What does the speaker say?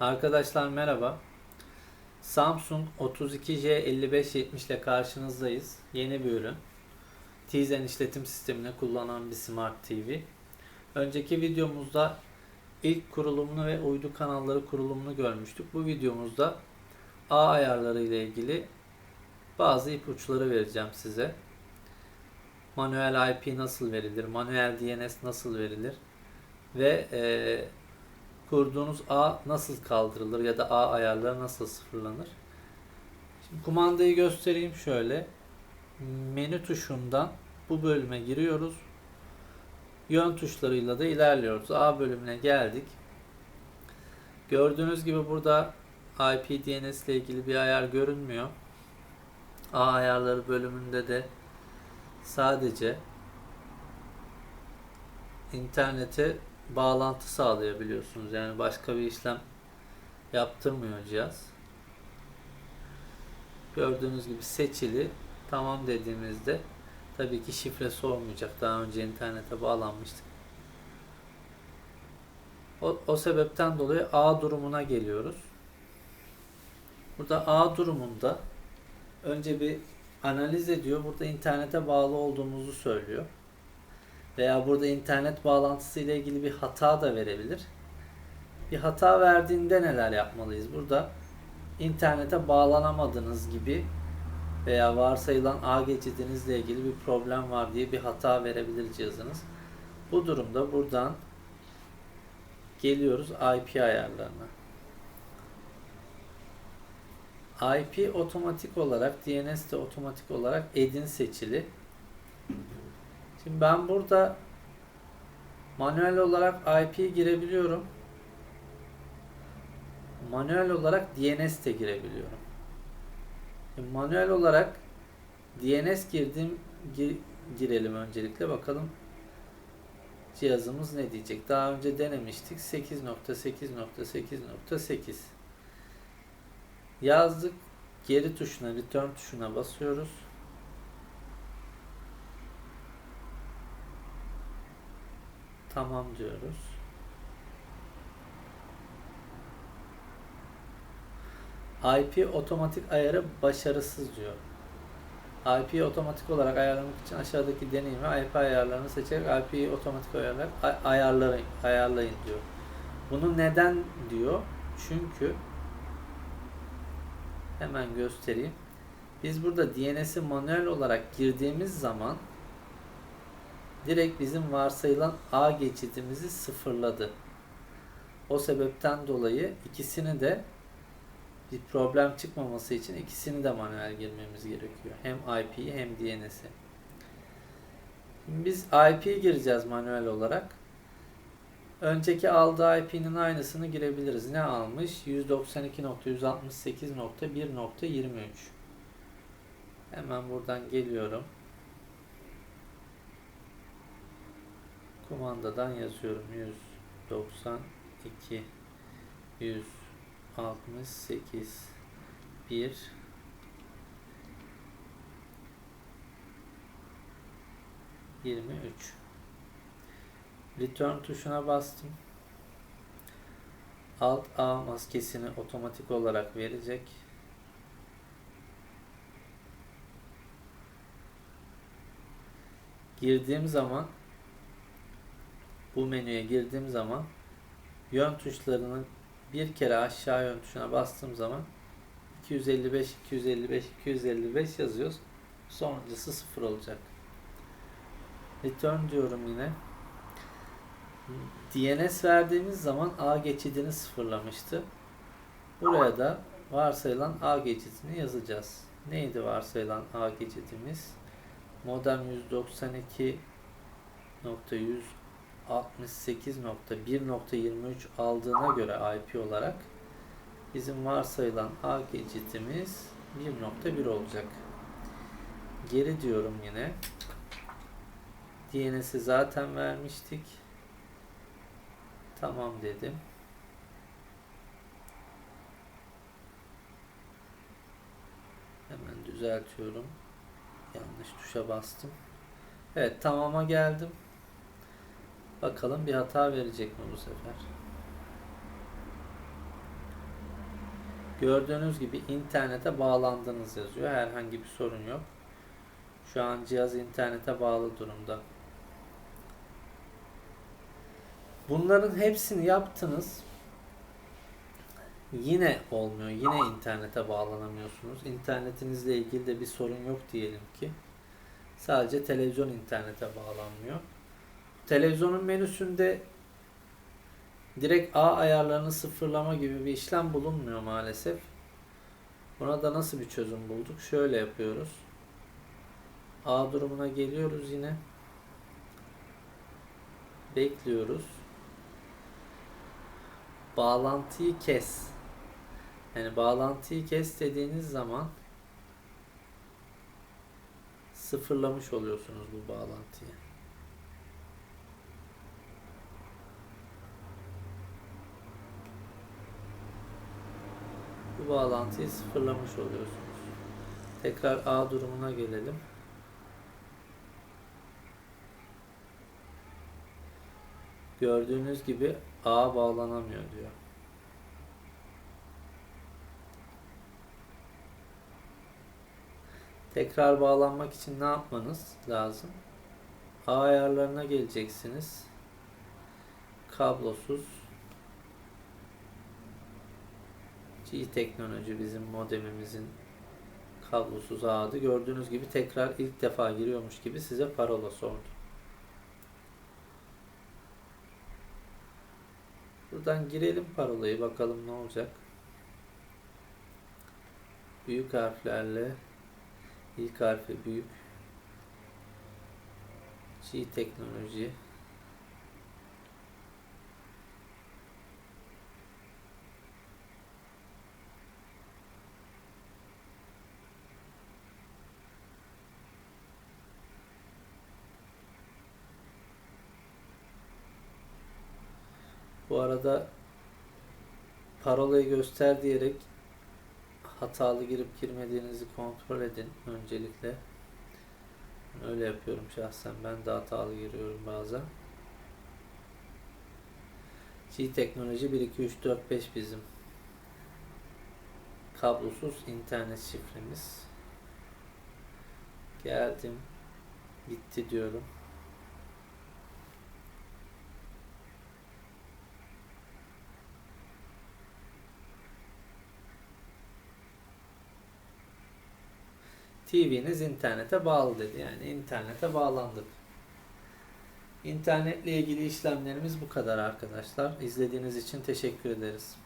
Arkadaşlar merhaba. Samsung 32J5570 ile karşınızdayız. Yeni bir ürün. Tizen işletim sistemini kullanan bir Smart TV. Önceki videomuzda ilk kurulumunu ve uydu kanalları kurulumunu görmüştük. Bu videomuzda ağ ayarları ile ilgili bazı ipuçları vereceğim size. Manuel IP nasıl verilir? Manuel DNS nasıl verilir? Ve eee kurduğunuz ağ nasıl kaldırılır ya da ağ ayarları nasıl sıfırlanır? Şimdi kumandayı göstereyim şöyle. Menü tuşundan bu bölüme giriyoruz. Yön tuşlarıyla da ilerliyoruz. A bölümüne geldik. Gördüğünüz gibi burada IP DNS ile ilgili bir ayar görünmüyor. A ayarları bölümünde de sadece internete bağlantı sağlayabiliyorsunuz. Yani başka bir işlem yaptırmıyor cihaz. Gördüğünüz gibi seçili. Tamam dediğimizde tabii ki şifre sormayacak. Daha önce internete bağlanmıştık. O, o sebepten dolayı A durumuna geliyoruz. Burada A durumunda önce bir analiz ediyor. Burada internete bağlı olduğumuzu söylüyor veya burada internet bağlantısı ile ilgili bir hata da verebilir. Bir hata verdiğinde neler yapmalıyız? Burada internete bağlanamadığınız gibi veya varsayılan ağ geçidinizle ilgili bir problem var diye bir hata verebilir cihazınız. Bu durumda buradan geliyoruz IP ayarlarına. IP otomatik olarak DNS de otomatik olarak edin seçili. Şimdi ben burada manuel olarak IP girebiliyorum. Manuel olarak DNS de girebiliyorum. Şimdi manuel olarak DNS girdim gir, girelim öncelikle bakalım cihazımız ne diyecek. Daha önce denemiştik 8.8.8.8 yazdık. Geri tuşuna return tuşuna basıyoruz. Tamam diyoruz. IP otomatik ayarı başarısız diyor. IP otomatik olarak ayarlamak için aşağıdaki deneyimi IP ayarlarını seçerek IP otomatik ayarlar ayarları ayarlayın diyor. Bunu neden diyor? Çünkü hemen göstereyim. Biz burada DNS'i manuel olarak girdiğimiz zaman direkt bizim varsayılan A geçidimizi sıfırladı. O sebepten dolayı ikisini de bir problem çıkmaması için ikisini de manuel girmemiz gerekiyor. Hem IP'yi hem DNS'i. Biz IP gireceğiz manuel olarak. Önceki aldığı IP'nin aynısını girebiliriz. Ne almış? 192.168.1.23 Hemen buradan geliyorum. Kumandadan yazıyorum 192 168 1 23 Return tuşuna bastım. Alt A maskesini otomatik olarak verecek. Girdiğim zaman bu menüye girdiğim zaman yön tuşlarının bir kere aşağı yön tuşuna bastığım zaman 255 255 255 yazıyoruz. Sonuncusu 0 olacak. Return diyorum yine. DNS verdiğimiz zaman A geçidini sıfırlamıştı. Buraya da varsayılan A geçidini yazacağız. Neydi varsayılan A geçidimiz? Modem 192.100 68.1.23 aldığına göre IP olarak bizim varsayılan A geçitimiz 1.1 olacak. Geri diyorum yine. DNS'i zaten vermiştik. Tamam dedim. Hemen düzeltiyorum. Yanlış tuşa bastım. Evet tamama geldim. Bakalım bir hata verecek mi bu sefer? Gördüğünüz gibi internete bağlandınız yazıyor. Herhangi bir sorun yok. Şu an cihaz internete bağlı durumda. Bunların hepsini yaptınız. Yine olmuyor. Yine internete bağlanamıyorsunuz. İnternetinizle ilgili de bir sorun yok diyelim ki. Sadece televizyon internete bağlanmıyor. Televizyonun menüsünde direkt A ayarlarını sıfırlama gibi bir işlem bulunmuyor maalesef. Buna da nasıl bir çözüm bulduk? Şöyle yapıyoruz. A durumuna geliyoruz yine. Bekliyoruz. Bağlantıyı kes. Yani bağlantıyı kes dediğiniz zaman sıfırlamış oluyorsunuz bu bağlantıyı. Bu bağlantıyı sıfırlamış oluyorsunuz. Tekrar A durumuna gelelim. Gördüğünüz gibi A bağlanamıyor diyor. Tekrar bağlanmak için ne yapmanız lazım? A ayarlarına geleceksiniz. Kablosuz G teknoloji bizim modemimizin kablosuz ağıydı. Gördüğünüz gibi tekrar ilk defa giriyormuş gibi size parola sordu. Buradan girelim parolayı bakalım ne olacak. Büyük harflerle ilk harfi büyük G teknoloji Bu arada parolayı göster diyerek hatalı girip girmediğinizi kontrol edin öncelikle. Öyle yapıyorum şahsen. Ben de hatalı giriyorum bazen. G teknoloji 1 2 3 4 5 bizim kablosuz internet şifremiz. Geldim. Gitti diyorum. TV'niz internete bağlı dedi. Yani internete bağlandık. İnternetle ilgili işlemlerimiz bu kadar arkadaşlar. İzlediğiniz için teşekkür ederiz.